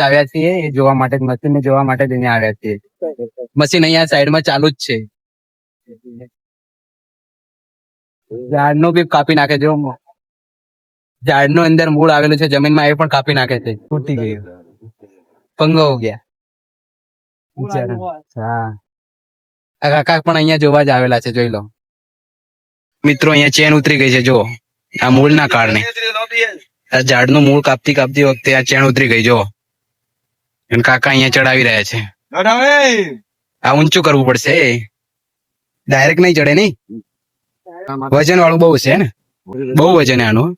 આવ્યા છીએ, એ જોવા માટે મશીન ને જોવા માટે જઈને આવ્યા છીએ. મશીન અહીંયા સાઈડમાં ચાલુ જ છે. ઝાડનું બી કાપી નાખે જો ઝાડનું અંદર મૂળ આવેલું છે, જમીનમાં એ પણ કાપી નાખે છે. તૂટી ગયું. પંગો હો ગયા. હા. કાકા પણ અહીંયા જોવા જ આવેલા છે, જોઈ લો. મિત્રો અહીંયા ચેન ઉતરી ગઈ છે જો આ મૂળના કારણે. આ ઝાડનું મૂળ કાપતી કાપતી વખતે આ ચેન ઉતરી ગઈ જો અને કાકા અહીંયા ચડાવી રહ્યા છે. આ ઊંચું કરવું પડશે ડાયરેક્ટ નહીં ચડે નહીં? વજન વાળું બહુ છે ને? બહુ વજન આનું.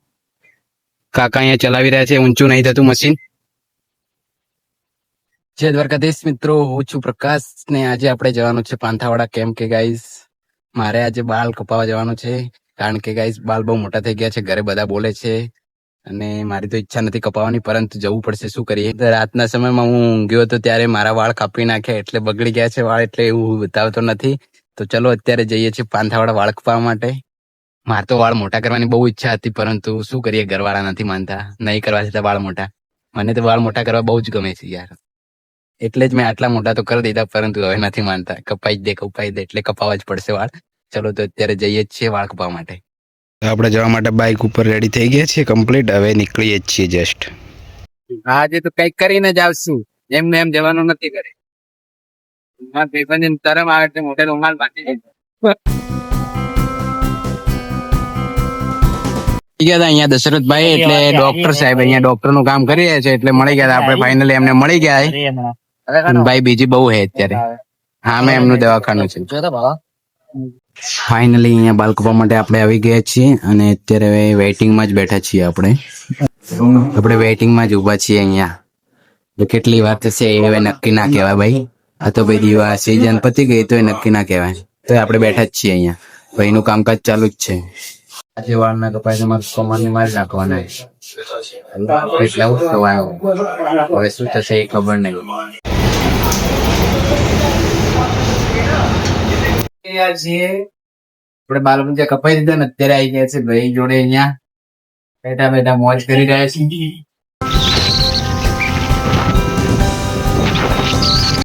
કાકા અહીંયા ચલાવી રહ્યા છે ઊંચું નહીં થતું મશીન. જય દ્વારકાધીશ મિત્રો હું છું પ્રકાશ ને આજે આપણે જવાનું છે પાંથાવાડા. કેમ કે ગાઈઝ મારે આજે બાલ કપાવા જવાનું છે. કારણ કે ગાઈઝ બાલ બહુ મોટા થઈ ગયા છે ઘરે બધા બોલે છે. અને મારી તો ઈચ્છા નથી કપાવવાની પરંતુ જવું પડશે. શું કરીએ? રાતના સમયમાં હું ઊંઘ્યો હતો ત્યારે મારા વાળ કાપી નાખ્યા, એટલે બગડી ગયા છે વાળ, એટલે એવું બતાવતો નથી. તો ચલો અત્યારે જઈએ છીએ પાંથાવાળા વાળ કપાવવા માટે. મારે તો વાળ મોટા કરવાની બહુ ઈચ્છા હતી, પરંતુ શું કરીએ? ઘરવાળા નથી માનતા. નહીં કરવા છતાં વાળ મોટા. મને તો વાળ મોટા કરવા બહુ જ ગમે છે યાર. એટલે જ મેં આટલા મોટા તો કરી દીધા, પરંતુ હવે નથી માનતા. કપાઈ જ દે, કપાઈ દે, એટલે કપાવવા જ પડશે વાળ. ચલો તો અત્યારે જઈએ જ છીએ વાળ કપાવવા માટે. આપણે જવા માટે બાઇક ઉપર રેડી થઈ ગયા છીએ કમ્પ્લીટ હવે નીકળીએ જ છીએ જસ્ટ આજે તો કંઈક કરીને જ આવશું. એમને એમ જવાનું નથી કરે મારા ભાઈબંધ તરમ આવે એટલે મોટે રૂમાલ બાંધી દીધો. ગયા હતા અહીંયા દશરથભાઈ એટલે ડોક્ટર સાહેબ અહીંયા ડોક્ટરનું કામ કરી રહ્યા છે એટલે મળી ગયા આપણે ફાઇનલી એમને મળી ગયા. અને ભાઈ બીજી બહુ હે અત્યારે. હા મેં એમનું દવાખાનું છે. ફાઇનલી અહીંયા બાલકુપા માટે આપણે આવી ગયા છીએ અને અત્યારે હવે વેઇટિંગમાં જ બેઠા છીએ આપણે. આપણે વેઇટિંગમાં જ ઊભા છીએ અહીંયા. કેટલી વાર થશે એ હવે નક્કી ના કહેવાય ભાઈ. આ તો ભાઈ દીવા સીઝન પતી ગઈ તો એ નક્કી ના કહેવાય. તો આપણે બેઠા જ છીએ અહીંયા. ભાઈનું કામકાજ ચાલુ જ છે. આજે વાળ ના કપાય તો મારે કમરની મારી નાખવાના એટલે હવે શું થશે એ ખબર નહીં. આપણે બાલપંજા કપાઈ દીધા ને અત્યારે આવી ગયા છે ભાઈ જોડે અહીંયા. બેઠા બેઠા મોજ કરી રહ્યા છીએ